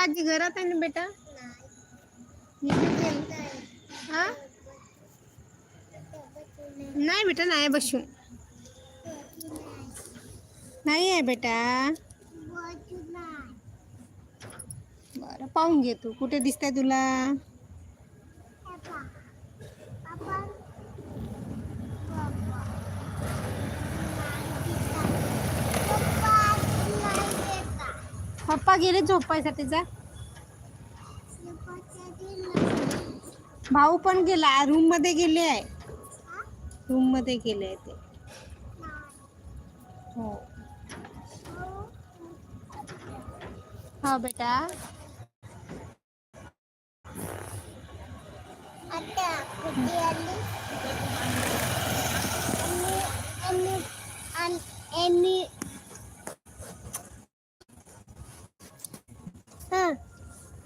काकाजी घरात आहे ना बेटा. हा? नाही बेटा नाही बसून. नाही आहे बेटा. बरं पाहून घे तू. कुठे दिसतंय तुला? पप्पा गेले झोपायसाठी जा. भाऊ पण गेला रूममध्ये गेले आहे. रूममध्ये गेले आहे ते. हो. हा बेटा.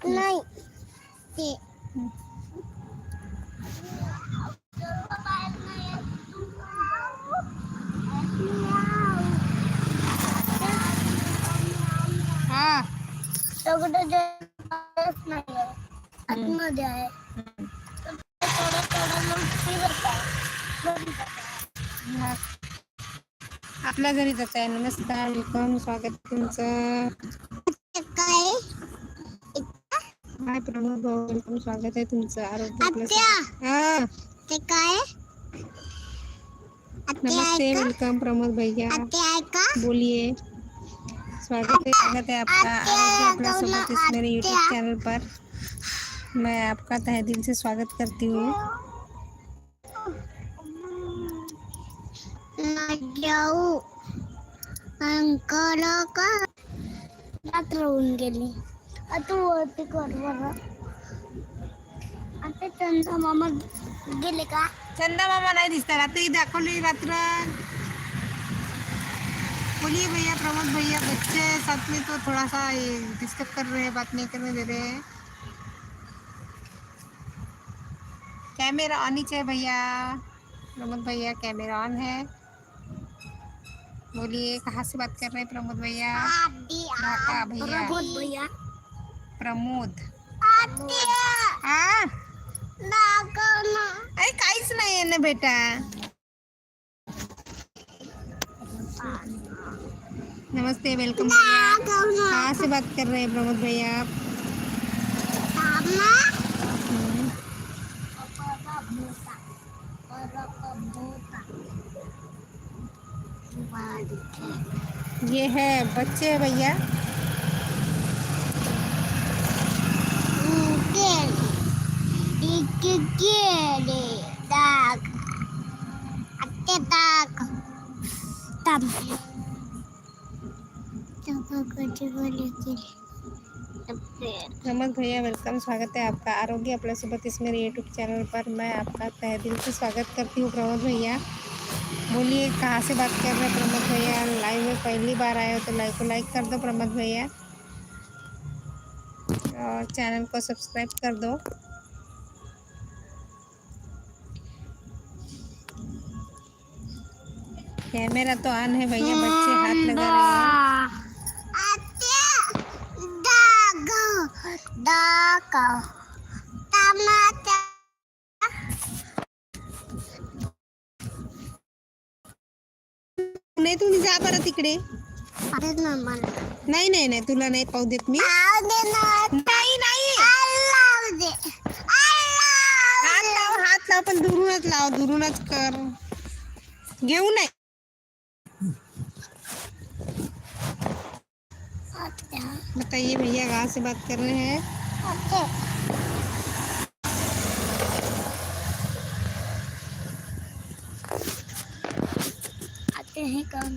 नाही ते हा सगळं जगच नाही आतमध्ये आहे. थोडं थोडं मग फिरत आहे. आपल्या घरी जात आहे. नमस्कार वेलकम स्वागत तुमचं. काय? हाय प्रमोद भाऊ वेलकम स्वागत आहे तुमचं. आरोग्य हा. ते काय? नमस्ते वेलकम प्रमोद भैया. बोलिए स्वागत है स्वागत है आपका। आरोग्य अपना सोबत इस मेरे यूट्यूब चैनल पर। मैं आपका तहे दिल से स्वागत करती हूँ। अंकल का रात्र कर आता चंदा मामा गेले का चंदा मामा नहीं दिसता रात्री दाखवली रात्र बोलिए भैया प्रमोद भैया बच्चे साथ में तो थोड़ा सा डिस्टर्ब कर रहे हैं बात नहीं करने दे रहे हैं. कैमरा ऑन ही चाहिए भैया। प्रमोद भैया कैमरा ऑन है। बोलिए कहाँ से बात कर रहे हैं प्रमोद भैया? ढाका भैया। भैया। प्रमोद। हा। अरे काहीच नाही आहे ना बेटा। नमस्ते वेलकम भैया। कहाँ से बात कर रहे हैं प्रमोद भैया आप? हम्म, ये है बच्चे हैं भैया। दाग। दाग। कधी गेले भैया वेलकम स्वागत है आपका। आरोग्य अपना सोबत इस मेरे यूट्यूब चैनल पर मैं आपका तहे दिल से स्वागत करती हूँ, प्रमोद भैया। बोलिए, कहाँ से बात कर रहे हैं प्रमोद भैया? लाइव में पहली बार आए हो तो लाइव को लाइक कर दो प्रमोद भैया। और चैनल को सब्सक्राइब कर दो। कैमरा तो ऑन है भैया बच्चे हाथ लगा रहे हैं। नाही तुम्ही जा बरं तिकडे। नाही नाही नाही तुला नाही पाहू देत मी। नाही नाही। हात लाव पण दुरूनच लाव दुरूनच कर। घेऊ नाही. बताइए भैया कहाँ से बात कर रहे हैं? आते हैं कौन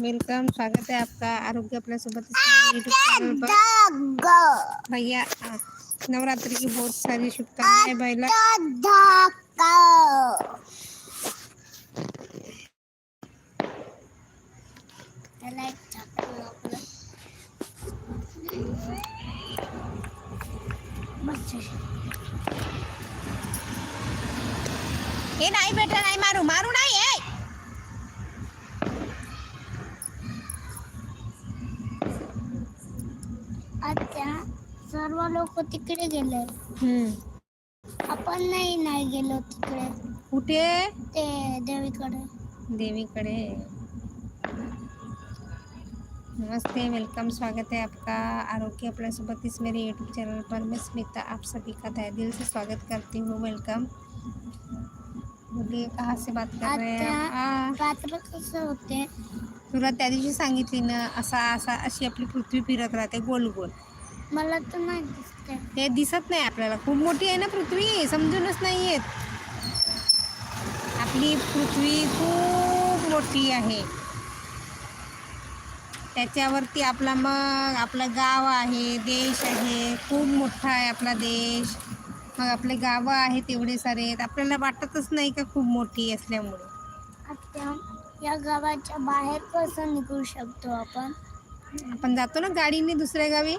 वेलकम स्वागत है आपका आरोग्य अपना सोबत यूट्यूब चैनल पर। भैया नवरात्रि की बहुत सारी शुभकामनाएँ भैया दाग। त्याला एक हे नाही बेटा नाही मारू मारू नाही ए आत्या सर्व लोक तिकडे गेले. आपण नाही नाही गेलो तिकडे कुठे ते देवीकडे देवीकडे नमस्ते वेलकम स्वागत है आपका आरोग्य प्लस बत्तीस मेरे यूट्यूब चैनल पर मैं स्मिता आप सभी का तहे दिल से स्वागत करती हूँ. वेलकम बोलिए कहाँ से बात कर रहे हैं कसं होते तुला त्या दिवशी सांगितली ना असा असा अशी आपली पृथ्वी फिरत राहते गोल गोल. मला तर नाही दिसते ते दिसत नाही आपल्याला. खूप मोठी आहे ना पृथ्वी? समजूनच नाही येत. आपली पृथ्वी खूप मोठी आहे. त्याच्यावरती आपला मग आपलं गाव आहे देश आहे खूप मोठा आहे आपला देश. मग आपले गावं आहेत तेवढे सारे आहेत आपल्याला वाटतच नाही का खूप मोठी असल्यामुळे? या गावाच्या बाहेर कसं निघू शकतो आपण? आपण जातो ना गाडीने दुसऱ्या गावी?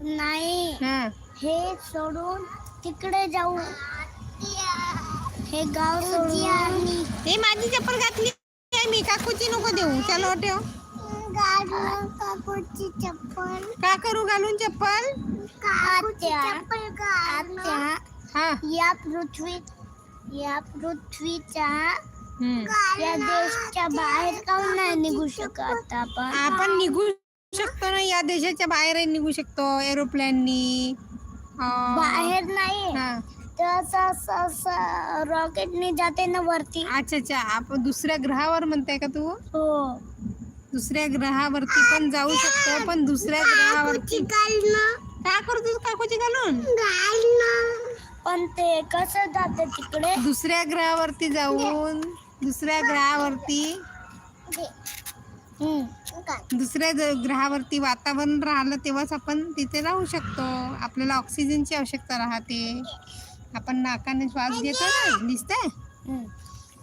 नाही. हां. हे सोडून तिकडे जाऊ. हे गाव सोडून. हे माझी चप्पल घातली आहे मी काकूची नको देऊ. चलो ठेव. काकूची चप्पल. का करू घालून चप्पल? हा. या पृथ्वी या पृथ्वीच्या हम्म. या देशाच्या बाहेर काऊन नाही निघू शकत आपण? आपण निघू शकतो ना. या देशाच्या बाहेर निघू शकतो. एरोप्लेननी. बाहेर नाही हा. रॉकेटने जाते ना वरती. अच्छा अच्छा. आपण दुसऱ्या ग्रहावर म्हणताय का तू? हो. दुसऱ्या ग्रहावरती पण जाऊ शकतो पण दुसऱ्या ग्रहावरती का करतो काकूची घालून? पण ते कसं जाते तिकडे? दुसऱ्या ग्रहावरती जाऊन दुसऱ्या ग्रहावरती दुसऱ्या ग्रहावरती वातावरण राहिलं तेव्हाच आपण तिथे राहू शकतो. आपल्याला ऑक्सिजनची आवश्यकता राहते. आपण नाकाने श्वास घेतो ना दिसतंय.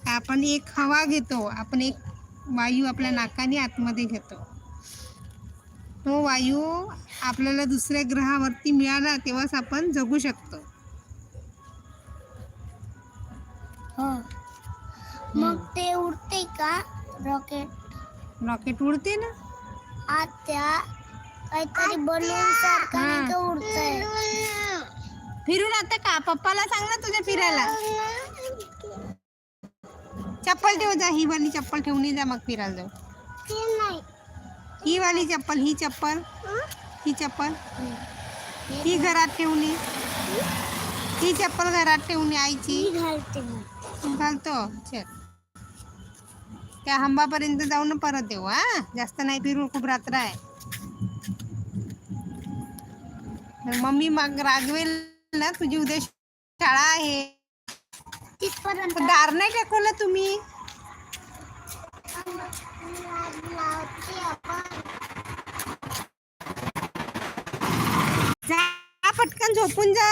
आपण एक हवा घेतो. आपण एक वायू आपल्या नाकाने आतमध्ये घेतो. तो वायू आपल्याला दुसऱ्या ग्रहावरती मिळाला तेव्हाच आपण जगू शकतो. हो. मग ते उडते का रॉकेट? रॉकेट उडते ना. आत्या काहीतरी बलून सारखं उडतंय? फिरून आता का? पप्पाला सांग ना तुझ्या फिरायला. चप्पल ठेव जा ही वाली चप्पल ठेवून जा मग फिरायला जाऊ. ही वाली चप्पल ही चप्पल ही चप्पल. ही घरात ठेवून ही चप्पल घरात ठेवून आईची. घालते चल. त्या हंबापर्यंत जाऊ ना परत येऊ हा? जास्त नाही फिरू खूप रात्र आहे. मम्मी मग रागवेल ना तुझी उद्या शाळा आहे. तिथपर्यंत दार नाही टाकवलं तुम्ही? जा पटकन झोपून जा.